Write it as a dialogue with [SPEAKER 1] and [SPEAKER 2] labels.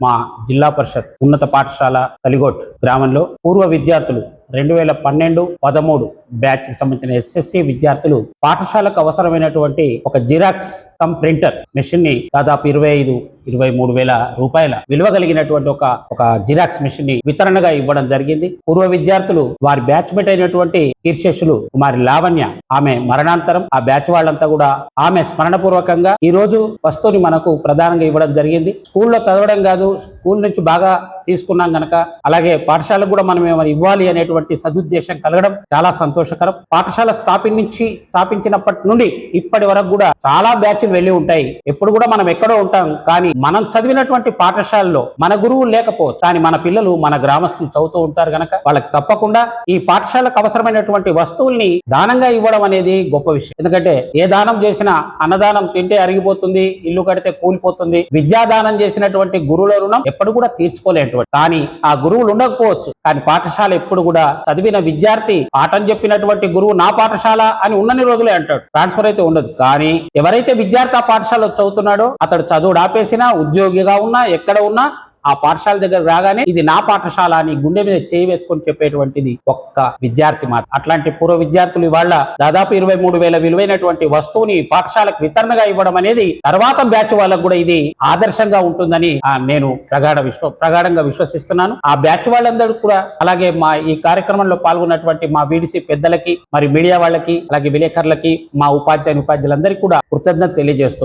[SPEAKER 1] మా జిల్లా పరిషత్ ఉన్నత పాఠశాల కలిగోట్ గ్రామంలో పూర్వ విద్యార్థులు రెండు వేల పన్నెండు పదమూడు బ్యాచ్కి సంబంధించిన ఎస్ఎస్సి విద్యార్థులు పాఠశాలకు అవసరమైనటువంటి ఒక జిరాక్స్ కమ్ ప్రింటర్ మెషిన్ని దాదాపు ఇరవై ఐదు ఇరవై మూడు వేల రూపాయల విలువ కలిగినటువంటి ఒక ఒక జిరాక్స్ మిషన్ని వితరణగా ఇవ్వడం జరిగింది. పూర్వ విద్యార్థులు వారి బ్యాచ్ మేట్ అయినటువంటి కీర్షేషులు కుమారి లావణ్య ఆమె మరణాంతరం ఆ బ్యాచ్ వాళ్ళంతా కూడా ఆమె స్మరణ పూర్వకంగా ఈ రోజు వస్తువుని మనకు ప్రధానంగా ఇవ్వడం జరిగింది. స్కూల్లో చదవడం కాదు స్కూల్ నుంచి బాగా తీసుకున్నాం గనక అలాగే పాఠశాలకు కూడా మనం ఏమైనా ఇవ్వాలి అనేటువంటి సదుద్దేశం కలగడం చాలా సంతోషకరం. పాఠశాల స్థాపించి స్థాపించినప్పటి నుండి ఇప్పటి వరకు కూడా చాలా బ్యాచ్లు వెళ్ళి ఉంటాయి. ఎప్పుడు కూడా మనం ఎక్కడో ఉంటాం కానీ మనం చదివినటువంటి పాఠశాలలో మన గురువు లేకపోవచ్చు కానీ మన పిల్లలు మన గ్రామస్తులు చదువుతూ ఉంటారు గనక వాళ్ళకి తప్పకుండా ఈ పాఠశాలకు అవసరమైనటువంటి వస్తువుల్ని దానంగా ఇవ్వడం అనేది గొప్ప విషయం. ఎందుకంటే ఏ దానం చేసినా అన్నదానం తింటే అరిగిపోతుంది ఇల్లు కడితే కూలిపోతుంది. విద్యాదానం చేసినటువంటి గురువుల రుణం ఎప్పుడు కూడా తీర్చుకోలేనటువంటి. కానీ ఆ గురువులు ఉండకపోవచ్చు కానీ పాఠశాల ఎప్పుడు కూడా చదివిన విద్యార్థి పాఠం చెప్పినటువంటి గురువు నా పాఠశాల అని ఉన్నన్ని రోజులే అంటాడు. ట్రాన్స్ఫర్ అయితే ఉండదు. కానీ ఎవరైతే విద్యార్థి ఆ పాఠశాలలో చదువుతున్నాడో అతడు చదువు ఆపేసినా ఉద్యోగిగా ఉన్నా ఎక్కడ ఉన్నా ఆ పాఠశాల దగ్గర రాగానే ఇది నా పాఠశాల అని గుండె మీద చేయి వేసుకొని చెప్పేటువంటిది ఒక్క విద్యార్థి మాట. అట్లాంటి పూర్వ విద్యార్థులు ఇవాళ దాదాపు ఇరవై మూడు వేల విలువైనటువంటి వస్తువుని పాఠశాలకు వితరణగా ఇవ్వడం అనేది తర్వాత బ్యాచ్ వాళ్ళకు కూడా ఇది ఆదర్శంగా ఉంటుందని ఆ, నేను ప్రగాఢ విశ్వ ప్రగాఢంగా విశ్వసిస్తున్నాను. ఆ బ్యాచ్ వాళ్ళందరూ కూడా అలాగే మా ఈ కార్యక్రమంలో పాల్గొన్నటువంటి మా వీడిసి పెద్దలకి మరి మీడియా వాళ్ళకి అలాగే విలేకరులకి మా ఉపాధ్యాయుని ఉపాధ్యాయులందరికీ కూడా కృతజ్ఞత తెలియజేస్తూ